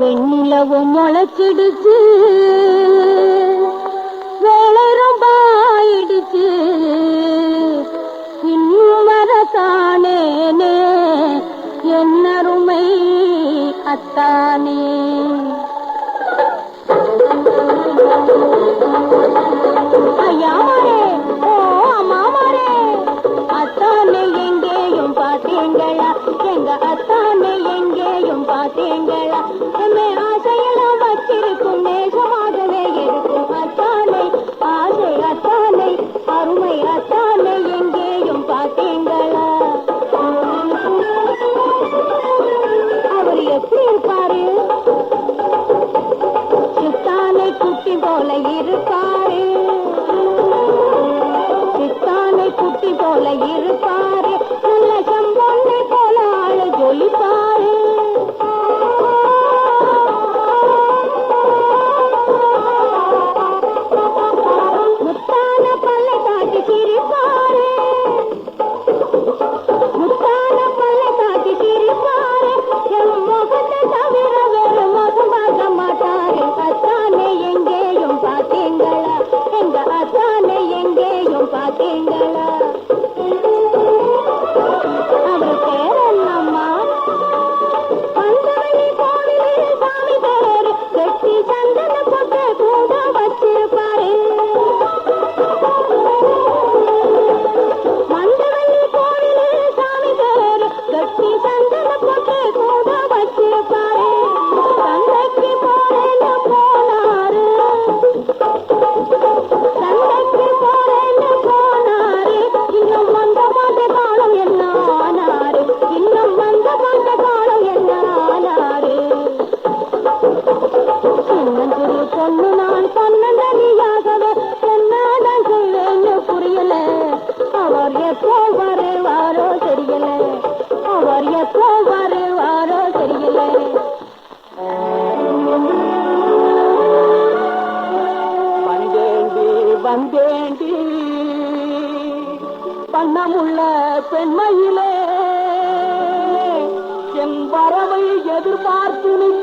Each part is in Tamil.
வெண்ணிலவும் வேலை ரொம்ப ஆயிடுச்சு. இன்னும் வரத்தானேனே என்னருமை அத்தானே. ஐயாமாரே ஓ அம்மாமாரே அத்தானே எங்கேயும் பார்த்தீங்களா? எங்க அத்தானே எங்கேயும் வந்தேண்டி. பண்ணமுள்ள பெண்மையிலே என் வரவை எதிர்பார்த்து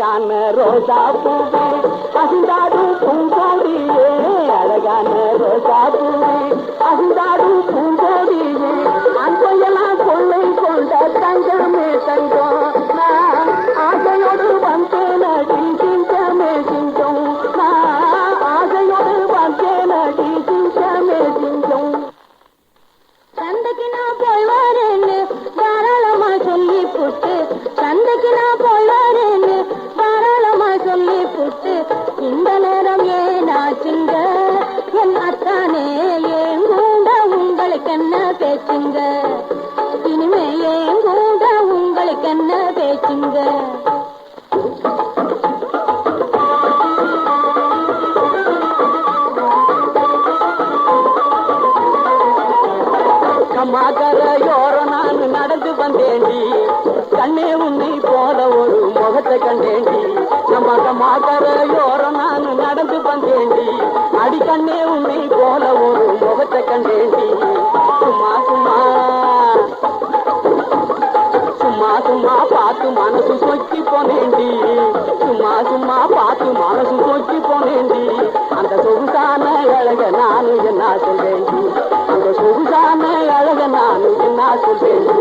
அழகான ரோஜா பூவே அசிந்தாடும் பூங்கோடியே அழகான ரோஜா பூவே. இந்த நேரம் ஏனாச்சுங்க என் அத்தானே ஏன் கூட உங்களுக்கு என்ன பேச்சுங்க? இனிமே ஏன் கூட உங்களுக்கு என்ன பேச்சுங்க? கம்மாக்கரையோர நான் நடந்து வந்தேண்டி கண்ணே உன்னை போல ஒரு முகத்தை கண்டேண்டி நம்ம கம்மாக்கரையோர அடி கண்ணே உன்னை போல ஒரு முகத்தை கண்டேண்டி சும்மா சும்மா சும்மா சும்மா பார்த்து மனசு சொக்கி போனேண்டி சும்மா சும்மா பார்த்து மனசு சொக்கி போனேண்டி அந்த சொகுசான அழக நானு என்ன சொல்வேண்டி அந்த சொகுசான அழக நானு என்ன சொல்வேண்டி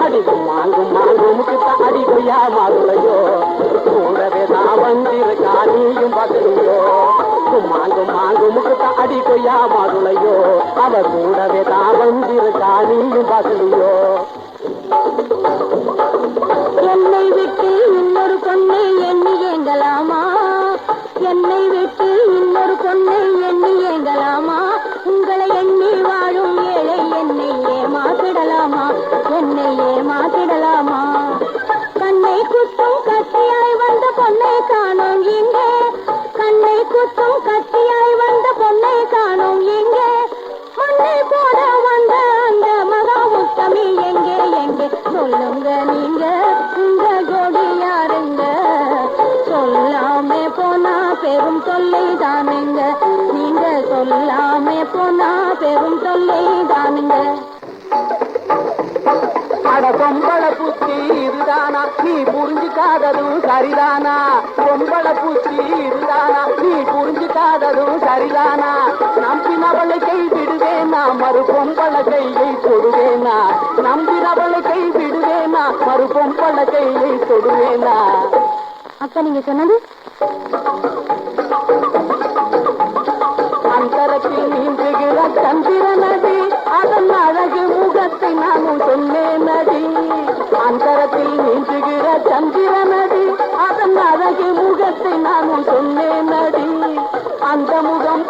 அடிக்கு மாங்கும் மாங்கும் மாங்குமுக்கு அடி கொய்யா மாதுளையோ. அவர் கூடவே தான் வந்திருக்கா நீயும் பார்க்கலையோ பெரும் தொல்லை தானுங்க நீங்க சொல்லாம போனா பெரும் தொல்லை தானுங்க அட பொம்பள புத்தி இதுதானா? நீ புரிஞ்சுக்காததும் சரிதானா? பொம்பள புத்தி இதுதானா? நீ புரிஞ்சுக்காததும் சரிதானா? நம்பினவளை கை விடுவேனா மறு பொம்பள கையை தொடுவேனா? நம்பினவளை கை விடுவேனா மறு பொம்பள கையை தொடுவேனா? அக்கா நீங்க சொன்னது அந்தரத்தில் நீந்துகிற சந்திர நதி அதன் அழகு முகத்தை நானும் சொன்னேன் நதி. அந்தரத்தில் நீந்துகிற சந்திர நதி அதன் அழகு முகத்தை நானும் சொன்னேன் நடி அந்த முகம்